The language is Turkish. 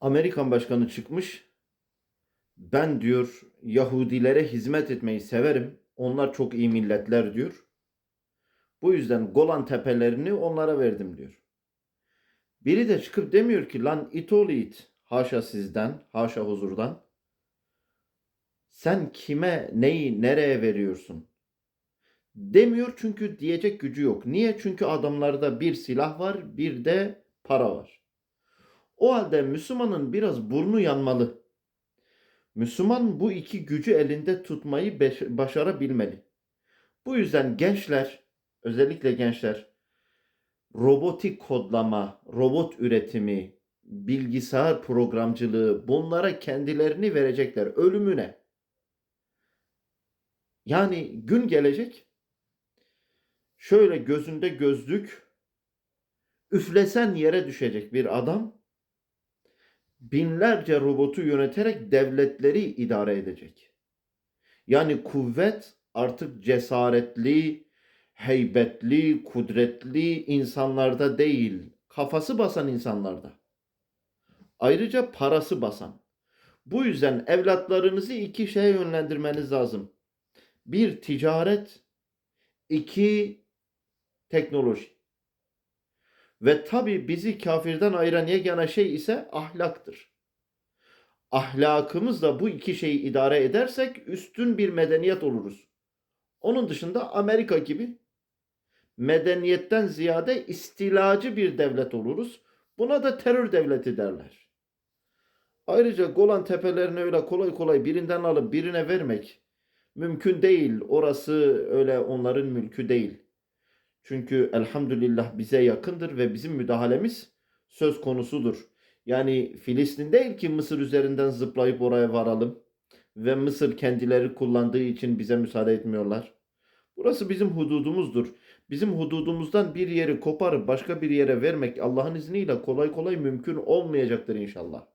Amerikan başkanı çıkmış. Ben diyor Yahudilere hizmet etmeyi severim. Onlar çok iyi milletler diyor. Bu yüzden Golan tepelerini onlara verdim diyor. Biri de çıkıp demiyor ki lan it oğlu it. Haşa sizden, haşa huzurdan. Sen kime neyi nereye veriyorsun? Demiyor çünkü diyecek gücü yok. Niye? Çünkü adamlarda bir silah var, bir de para var. O halde Müslümanın biraz burnu yanmalı. Müslüman bu iki gücü elinde tutmayı başarabilmeli. Bu yüzden gençler, özellikle gençler robotik kodlama, robot üretimi, bilgisayar programcılığı bunlara kendilerini verecekler ölümüne. Yani gün gelecek şöyle gözünde gözlük üflesen yere düşecek bir adam binlerce robotu yöneterek devletleri idare edecek. Yani kuvvet artık cesaretli, heybetli, kudretli insanlarda değil, kafası basan insanlarda. Ayrıca parası basan. Bu yüzden evlatlarınızı iki şeye yönlendirmeniz lazım. Bir ticaret, iki teknoloji. Ve tabi bizi kafirden ayıran yegane şey ise ahlaktır. Ahlakımızla bu iki şeyi idare edersek üstün bir medeniyet oluruz. Onun dışında Amerika gibi medeniyetten ziyade istilacı bir devlet oluruz. Buna da terör devleti derler. Ayrıca Golan tepelerini öyle kolay kolay birinden alıp birine vermek mümkün değil. Orası öyle onların mülkü değil. Çünkü elhamdülillah bize yakındır ve bizim müdahalemiz söz konusudur. Yani Filistin değil ki Mısır üzerinden zıplayıp oraya varalım ve Mısır kendileri kullandığı için bize müsaade etmiyorlar. Burası bizim hududumuzdur. Bizim hududumuzdan bir yeri koparıp başka bir yere vermek Allah'ın izniyle kolay kolay mümkün olmayacaktır inşallah.